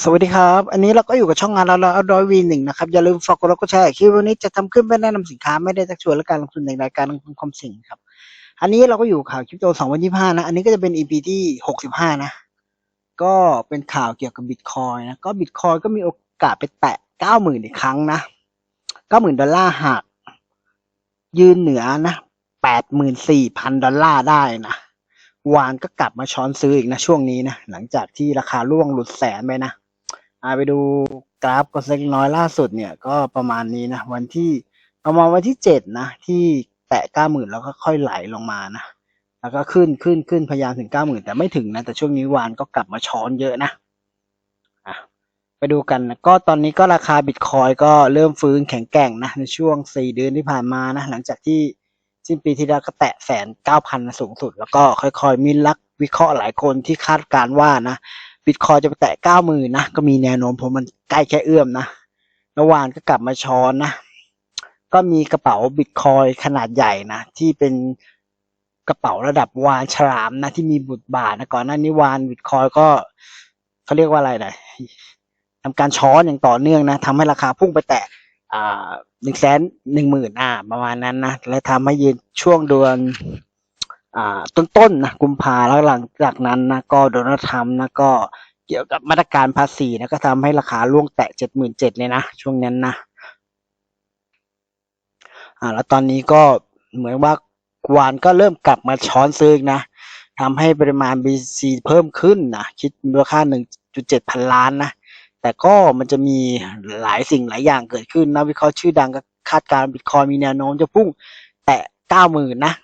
สวัสดีครับ อันนี้เราก็อยู่กับช่องงานเราเราเอาดอยวีหนึ่งนะครับ อย่าลืมฝากกดไลค์กดแชร์คลิปวันนี้จะทำขึ้นเพื่อแนะนำสินค้าไม่ได้ชักชวนและการลงทุนในรายการลงทุนความเสี่ยงครับ อันนี้เราก็อยู่ข่าวคริปโต2025นยี่ห้านะ อันนี้ก็จะเป็น EP ที่65นะ ก็เป็นข่าวเกี่ยวกับบิตคอยนะ ก็บิตคอยก็มีโอกาสไปแตะ90,000อีกครั้งนะ90,000ดอลลาร์หากยืนเหนือนะ84,000ดอลลาร์ได้นะวานก็กลับมาช้อนซื้ออีกนะช่วงนี้นะหลังจากที่ราคาร่วงหลุดแสนไปนะ อาไปดูกราฟก็เล็กน้อยล่าสุดเนี่ยก็ประมาณนี้นะ วันที่ประมาณวันที่เจ็ดนะ ที่แตะเก้าหมื่นแล้วก็ค่อยไหลลงมานะแล้วก็ขึ้นขึ้นขึ้นพยายามถึงเก้าหมื่นแต่ไม่ถึงนะแต่ช่วงนี้วานก็กลับมาช้อนเยอะนะอะไปดูกันนะก็ตอนนี้ก็ราคาบิตคอยก็เริ่มฟื้นแข็งแกร่งนะในช่วงสี่เดือนที่ผ่านมานะหลังจากที่สิ้นปีที่แล้วก็แตะแสนเก้าพันสูงสุด แล้วก็ค่อยๆ มีนักวิเคราะห์หลายคนที่คาดการว่านะ บิตคอยจะไปแตะเก้าหมื่นนะ ก็มีแนวโน้มเพราะมันใกล้แค่เอื้อมนะแล้ววานก็กลับมาช้อนนะ ก็มีกระเป๋าบิตคอยขนาดใหญ่นะ ที่เป็นกระเป๋าระดับวานฉลามนะ ที่มีบุตรบาทนะก่อนหน้านี้วานบิตคอยก็เขาเรียกว่าอะไรนะทำการช้อนอย่างต่อเนื่องนะทำให้ราคาพุ่งไปแตะหนึ่งแสนหนึ่งหมื่นอ่าประมาณนั้นนะ และทำให้ยืนช่วงเดือน ต้นๆนะกุมภาแล้วหลังจากนั้นนะก็โดนัลด์ทรัมป์นะก็เกี่ยวกับมาตรการภาษีนะก็ทำให้ราคาล่วงแตะเจ็ดหมื่นเจ็ดเลยนะ ช่วงนั้นนะอ่าแล้วตอนนี้ก็เหมือนว่ากวานก็เริ่มกลับมาช้อนซื้อนะทำให้ปริมาณ BC เพิ่มขึ้นนะคิดมูลค่า 1.7 พันล้านนะแต่ก็มันจะมีหลายสิ่งหลายอย่างเกิดขึ้นนะวิเคราะห์ชื่อดังก็คาดการณ์บิตคอยมีแนวโน้มจะพุ่งแตะเก้าหมื่นนะ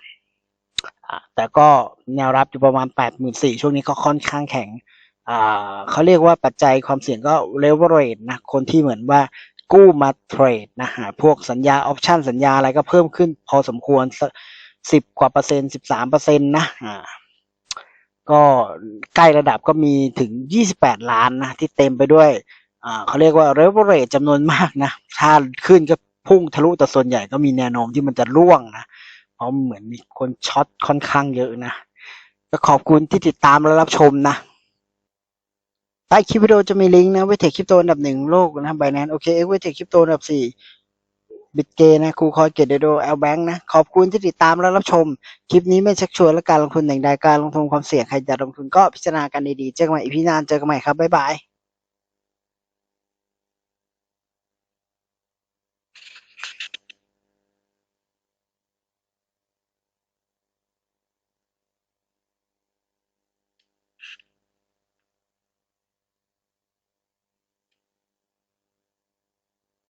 แต่ก็แนวรับอยู่ประมาณแปดหมื่นสี่ช่วงนี้ก็ค่อนข้างแข็งเขาเรียกว่าปัจจัยความเสี่ยงก็ leverage นะคนที่เหมือนว่ากู้มาเทรดนะหาพวกสัญญาออปชันสัญญาอะไรก็เพิ่มขึ้นพอสมควรสิบกว่าเปอร์เซ็นต์สิบสามเปอร์เซ็นต์นะก็ใกล้ระดับก็มีถึงยี่สิบแปดล้านนะที่เต็มไปด้วยเขาเรียกว่า leverage จำนวนมากนะถ้าขึ้นก็พุ่งทะลุแต่ส่วนใหญ่ก็มีแนวโน้มที่มันจะร่วงนะ เพราะเหมือนมีคนช็อตค่อนข้างเยอะนะ ก็ขอบคุณที่ติดตามและรับชมนะ ใต้คลิปวิดีโอจะมีลิงก์นะเวทคริปโตอันดับหนึ่งโลกนะไบแนนโอเคเอ็กเวทคริปโตอันดับสี่บิตเกนะครูคอยเกตเดโดแอลแบงค์นะ ขอบคุณที่ติดตามและรับชม คลิปนี้ไม่ชักชวนและการลงทุนแต่งใดการลงทุนความเสี่ยง ใครจะลงทุนก็พิจารณากันดีๆ เจอกันใหม่อีพีหนานเจอกันใหม่ครับ บ๊ายบาย